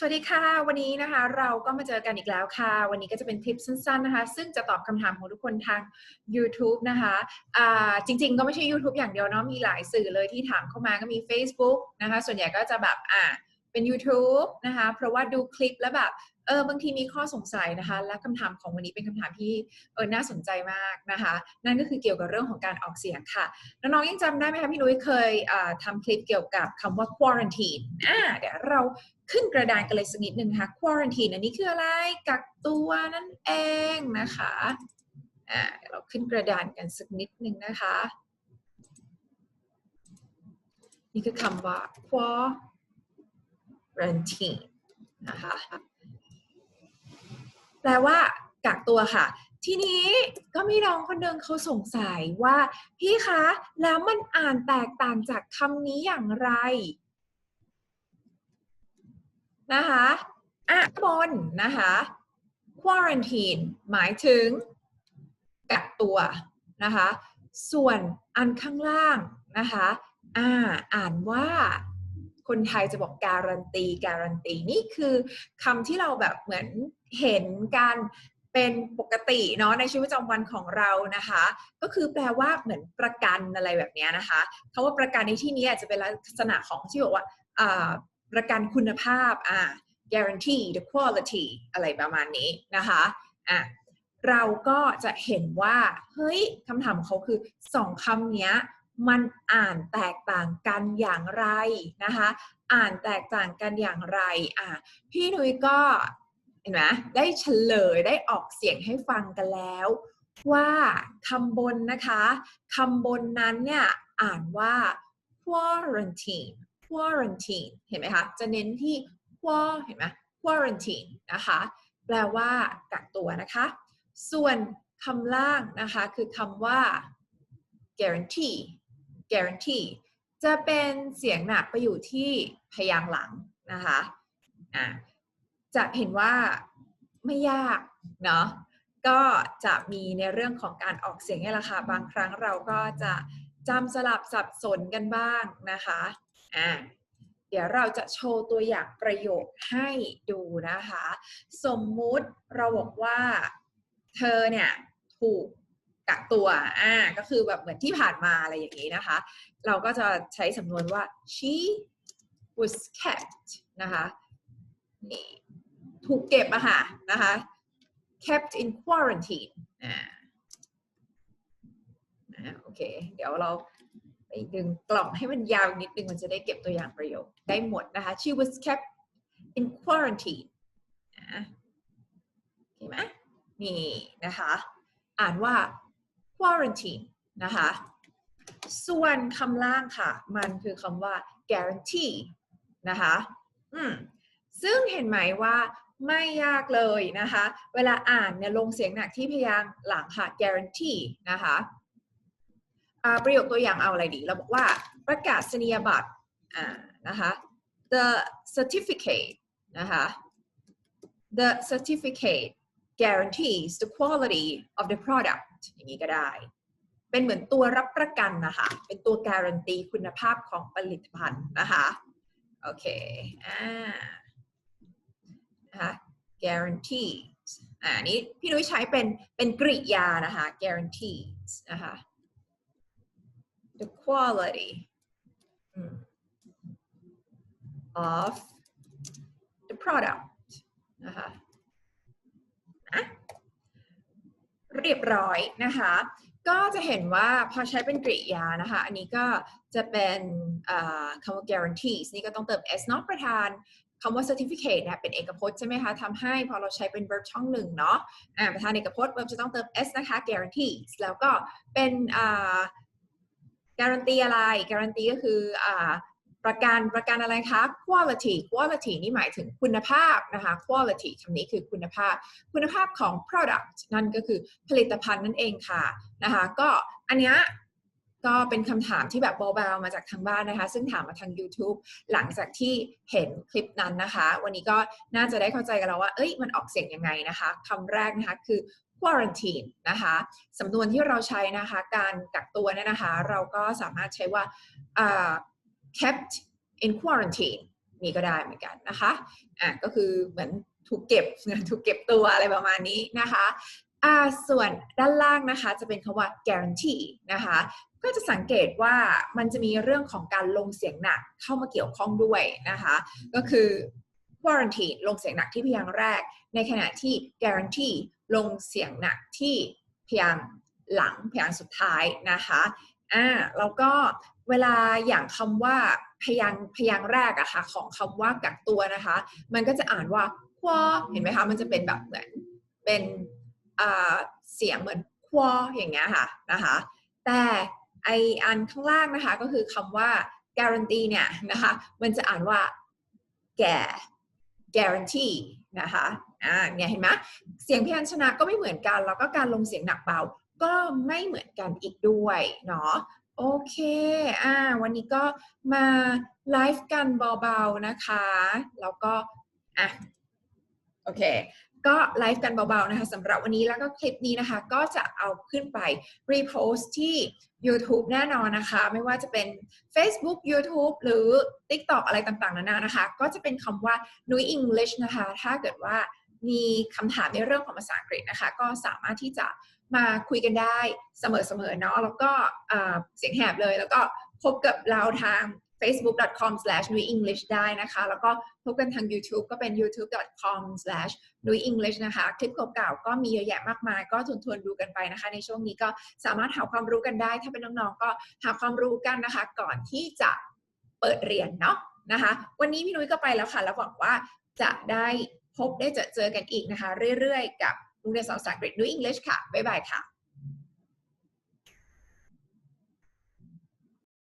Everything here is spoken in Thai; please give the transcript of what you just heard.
สวัสดีค่ะ วันนี้นะคะเราก็มาเจอกันอีกแล้วค่ะ วันนี้ก็จะเป็นคลิปสั้นๆนะคะ ซึ่งจะตอบคำถามของทุกคนทาง YouTube นะคะะจริงๆ ก็ไม่ใช่ YouTube อย่างเดียวเนาะมีหลายสื่อเลยที่ถามเข้ามาก็มี Facebook นะคะ ส่วนใหญ่ก็จะแบบอ่าเป็น YouTube นะคะ เพราะว่าดูคลิปแล้วแบบ เออบางทีมีข้อสงสัยนะคะ และคำถามของวันนี้เป็นคำถามที่เออน่าสนใจมากนะคะ นั่นก็คือเกี่ยวกับเรื่องของการออกเสียงค่ะน้องๆยังจำได้ไหมคะพี่นุ้ยเคยทำคลิปเกี่ยวกับคำว่า quarantine อ่าเดี๋ยวเราขึ้นกระดานกันเลยสักนิดนึงนะคะ quarantine อันนี้คืออะไรกักตัวนั่นเองนะคะอ่าเดี๋ยวเราขึ้นกระดานกันสักนิดนึงนะคะ นี่คือคำว่า quarantine นะคะ แปลว่ากักตัวค่ะ ทีนี้ก็มีน้องคนหนึ่งเขาสงสัยว่า พี่คะ แล้วมันอ่านแตกต่างจากคำนี้อย่างไรนะคะอะบนนะคะ quarantine หมายถึงกักตัวนะคะ ส่วนอันข้างล่างนะคะ อ่า อ่านว่า คนไทยจะบอกการันตีการันตีนี่คือคำที่เราแบบเหมือนเห็นการเป็นปกติเนาะในชีวิตประจำวันของเรานะคะ ก็คือแปลว่าเหมือนประกันอะไรแบบนี้นะคะคาว่าประกันในที่นี้อาจจะเป็นลักษณะของที่บอกว่าประกันคุณภาพอ่า guarantee the quality อะไรประมาณนี้นะคะอะเราก็จะเห็นว่า เฮ้ยคำถามของเขาคือสองคำนี้ มันอ่านแตกต่างกันอย่างไรนะคะ อ่านแตกต่างกันอย่างไรอะพี่นุ้ยก็เห็นไหมได้เฉลยได้ออกเสียงให้ฟังกันแล้ว ว่าคำบนนะคะคำบนนั้นเนี่ยอ่านว่า quarantine quarantine เห็นไหมคะจะเน้นที่ quar เห็นไหม quarantine นะคะ แปลว่ากักตัวนะคะ ส่วนคำล่างนะคะคือคำว่า guarantee guarantee จะเป็นเสียงหนักไปอยู่ที่พยางหลังนะคะะจะเห็นว่าไม่ยากเนาะก็จะมีในเรื่องของการออกเสียงนี่แหละค่ะ บางครั้งเราก็จะจำสลับสับสนกันบ้างนะคะอ่าเดี๋ยวเราจะโชว์ตัวอย่างประโยคให้ดูนะคะ สมมุติเราบอกว่า เธอเนี่ยถูก กักตัวอ่าก็คือแบบเหมือนที่ผ่านมาอะไรอย่างนี้นะคะ เราก็จะใช้สำนวนว่า she was kept นะคะนี่ถูกเก็บอะค่ะนะคะ kept in quarantine อ่าโอเค เดี๋ยวเราไปดึงกล่องให้มันยาวนิดนึงมันจะได้เก็บตัวอย่างประโยคได้หมดนะคะ she was kept in quarantine นะเห็นไหมนี่นะคะ อ่านว่า quarantine นะคะ ส่วนคำล่างค่ะ มันคือคำว่า guarantee นะคะอืมซึ่งเห็นไหมว่าไม่ยากเลยนะคะ เวลาอ่านเนี่ยลงเสียงหนักที่พยางหลังค่ะ guarantee นะคะประโยคตัวอย่างเอาอะไรดี เราบอกว่าประกาศนียบัตรนะคะ the certificate นะคะ the certificate guarantees the quality of the product อย่างนี้ก็ได้ เป็นเหมือนตัวรับประกันนะคะ เป็นตัวการันตีคุณภาพของผลิตภัณฑ์นะคะ โอเค อ่านะคะ guarantees อ่านี้พี่นุ้ยใช้เป็นเป็นกริยานะคะ guarantees นะคะ the quality of the product นะคะ เรียบร้อยนะคะ ก็จะเห็นว่าพอใช้เป็นกริยานะคะ อันนี้ก็จะเป็นคำว่า guarantees นี่ก็ต้องเติม s นอกประธานคำว่า certificate นะเป็นเอกพจน์ใช่ไหมคะทำให้พอเราใช้เป็น verb ช่องหนึ่งเนาะประธานเอกพจน์ verb จะต้องเติม s นะคะ guarantees แล้วก็เป็นการันตีอะไร การันตีก็คืออ ประกันประกันอะไรคะ quality quality นี่หมายถึงคุณภาพนะคะ quality คำนี้คือคุณภาพ คุณภาพของ product นั่นก็คือผลิตภัณฑ์นั่นเองค่ะนะคะ ก็อันนี้ก็เป็นคำถามที่แบบเบาๆมาจากทางบ้านนะคะ ซึ่งถามมาทาง YouTube หลังจากที่เห็นคลิปนั้นนะคะ วันนี้ก็น่าจะได้เข้าใจกันแล้วว่า เอ้ยมันออกเสียงยังไงนะคะคำแรกนะคะคือ quarantine นะคะสำนวนที่เราใช้นะคะ การกักตัวเนี่ยนะคะ เราก็สามารถใช้ว่า uh, kept in quarantine นี่ก็ได้เหมือนกันนะคะอะก็คือเหมือนถูกเก็บถูกเก็บตัวอะไรประมาณนี้นะคะอ่าส่วนด้านล่างนะคะจะเป็นคำว่า guarantee นะคะก็จะสังเกตว่ามันจะมีเรื่องของการลงเสียงหนักเข้ามาเกี่ยวข้องด้วยนะคะก็คือ warranty ลงเสียงหนักที่พยางค์แรก ในขณะที่ guarantee ลงเสียงหนักที่พยางค์หลังพยางค์สุดท้ายนะคะ อ่าแล้วก็เวลาอย่างคำว่าพยางพยางแรกอะค่ะของคำว่ากักตัวนะคะ มันก็จะอ่านว่าควอเห็นไหมคะ มันจะเป็นแบบเหมือนเป็นอ่าเสียงเหมือนควออย่างเงี้ยค่ะนะคะ แต่ไออันข้างล่างนะคะก็คือคำว่า guarantee เนี่ยนะคะมันจะอ่านว่าแก่ guarantee นะคะอ่าเนี่ยเห็นไหมเสียงพยัญชนะก็ไม่เหมือนกัน แล้วก็การลงเสียงหนักเบา ก็ไม่เหมือนกันอีกด้วยเนาะโอเค อ่า วันนี้ก็มาไลฟ์กันเบาๆนะคะ แล้วก็ อะ โอเค ก็ไลฟ์กันเบาๆนะคะสำหรับวันนี้แล้วก็คลิปนี้นะคะ ก็จะเอาขึ้นไปรีโพสต์ที่ YouTube แน่นอนนะคะ ไม่ว่าจะเป็น Facebook YouTube หรือ TikTok อะไรต่างๆ นานานะคะ ก็จะเป็นคำว่านุ้ English นะคะ ถ้าเกิดว่ามีคำถามในเรื่องของภาษาอังกฤษนะคะ ก็สามารถที่จะ มาคุยกันได้เสมอๆเนาะแล้วก็เสียงแหบเลย แล้วก็พบกับเราทาง facebook.com/nuyenglish ได้นะคะ แล้วก็พบกันทาง YouTube ก็เป็น youtube.com/nuyenglish นะคะ คลิปเก่าๆก็มีเยอะแยะมากมาย ก็ทวนๆดูกันไปนะคะ ในช่วงนี้ก็สามารถหาความรู้กันได้ ถ้าเป็นน้องๆ ก็หาความรู้กันนะคะ ก่อนที่จะเปิดเรียนเนาะนะคะ วันนี้พี่นุ้ยก็ไปแล้วค่ะ แล้วหวังว่าจะได้พบได้เจอเจอกันอีกนะคะ เรื่อยๆ กับ โรงเรียนสอนภาษาอังกฤษด้วย English ค่ะ บ๊ายบายค่ะ